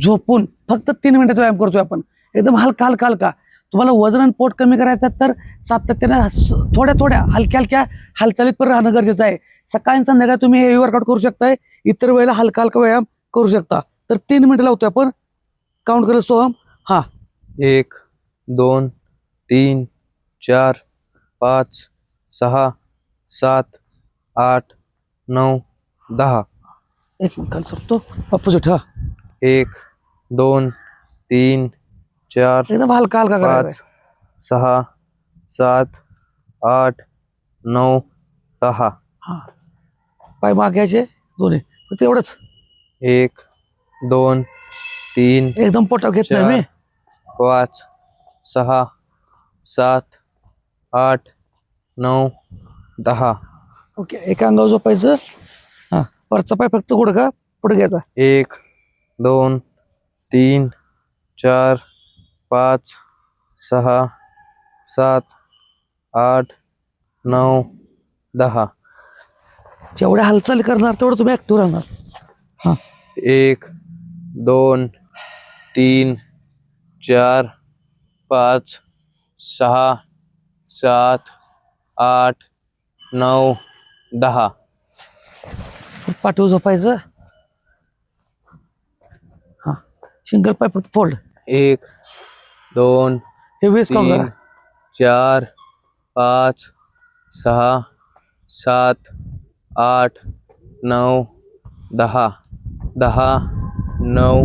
झोपून फक्त तीन मिनिटाचा व्यायाम करतोय आपण. एकदम हलका हलका हलका तुम्हाला वजन आणि पोट कमी करायचं तर सातत्याने थोड्या थोड्या हलक्या हलक्या हालचालीत पण राहणं गरजेचं आहे. सकाळी संध्याकाळी तुम्ही हे वर्कआउट करू शकताय. इतर वेळेला हलका हलका व्यायाम करू शकता. तर तीन मिनिटं लावतोय आपण. काउंट करेल सोहम. हा. एक दोन तीन चार पाच सहा सात आठ नऊ दहा. एक मिनिट सरतो अपोजिट हा एक दोन तीन चार एकदम हलका हलका करायचा पाच सहा सात आठ नऊ दहा. हा. पाय माग घ्यायचे दोन्ही. फक्त एवढंच. एक दोन तीन एकदम पोटावर घेत नाही मी. पाच सहा सात आठ नऊ दहा. ओके एका अंगावर झोपायचं. हा. वरचा पाय फक्त गुडघा पुढे घ्यायचा. एक दोन तीन चार पाच सहा सात आठ नऊ दहा. जेवढ्या हालचाली करणार तेवढं तुम्ही ऍक्टिव्ह राहणार. हा. एक दोन तीन चार पाच सहा सात आठ नऊ दहा. पाठीवर झोपायचं हा सिंगल पाय फक्त फोल्ड एक दोन हे वेस्ट काउंट तीन करा चार पाच सहा सात आठ नऊ दहा. दहा नऊ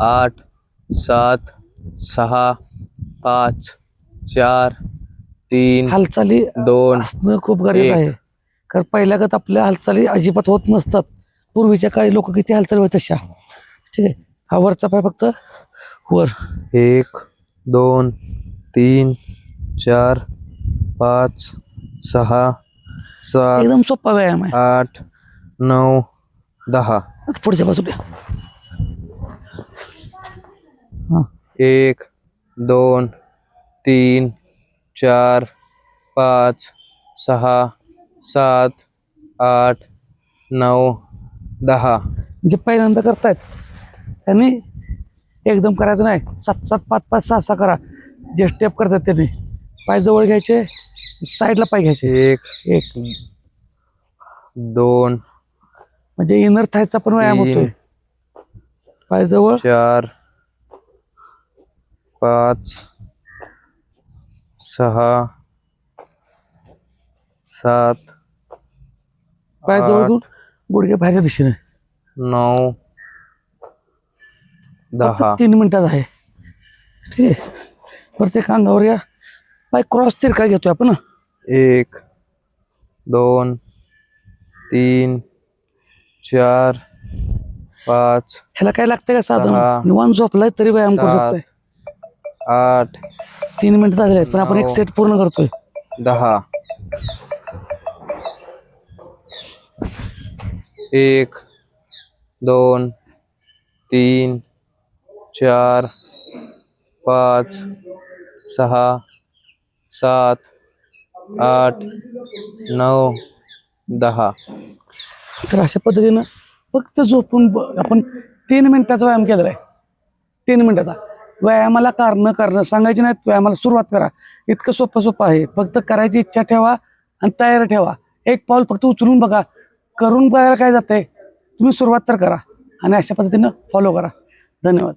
आठ सात सहा पाच चार तीन हालचाली दोन असणं खूप गरजेचं एक. आहे. कारण पहिल्यागत आपल्या हालचाली अजिबात होत नसतात. पूर्वीच्या काळी लोक किती हालचाली होत तशा. ठीक आहे? हा वरचा पाय फक्त. वर. एक दोन तीन चार पाच सहा सात एकदम सोपा व्यायाम आहे. आठ नऊ दहा. आता पुढच्या बाजूला हा. एक दोन तीन चार पाच सहा सात आठ नऊ दहा. जे पहिल्यांदा करतायत त्यांनी एकदम करायचं नाही. सात सात पाच पाच सहा सहा करा. जे स्टेप करतात त्यांनी पाय जवळ घ्यायचे साईडला पाय घ्यायचे. एक एक. दोन. म्हणजे इनर थायचा पण व्यायाम. होतोय. पाय जवळ. चार पाच सहा सात पाय जवळ. घेऊन गुडघे बाहेरच्या दिशेने. नऊ फक्त दहा तीन मिनिटात आहे ठीक आहे प्रत्येक अंगावर या पाय क्रॉस तिरका घेतोय आपण हं. एक दोन तीन चार पाच ह्याला काय लागतंय का साधन. निवांत झोपलाय तरी व्यायाम करू सात. शकताय आठ तीन मिनिटं झालेले आहेत पण आपण एक नऊ. सेट पूर्ण करतोय दहा एक दोन तीन चार पाच सहा सात आठ नऊ दहा. तर अशा पद्धतीनं फक्त झोपून ब- आपण तीन मिनिटाचा व्यायाम केलेला आहे. तीन मिनिटाचा. व्यायामाला कारणं करणं सांगायची नाहीत व्यायामाला सुरुवात करा. इतकं सोपं सोपं आहे. फक्त करायची इच्छा ठेवा आणि तयार ठेवा. एक पाऊल फक्त उचलून बघा. करून बघायला काय जातंय? तुम्ही सुरुवात तर करा आणि अशा पद्धतीनं फॉलो करा. धन्यवाद.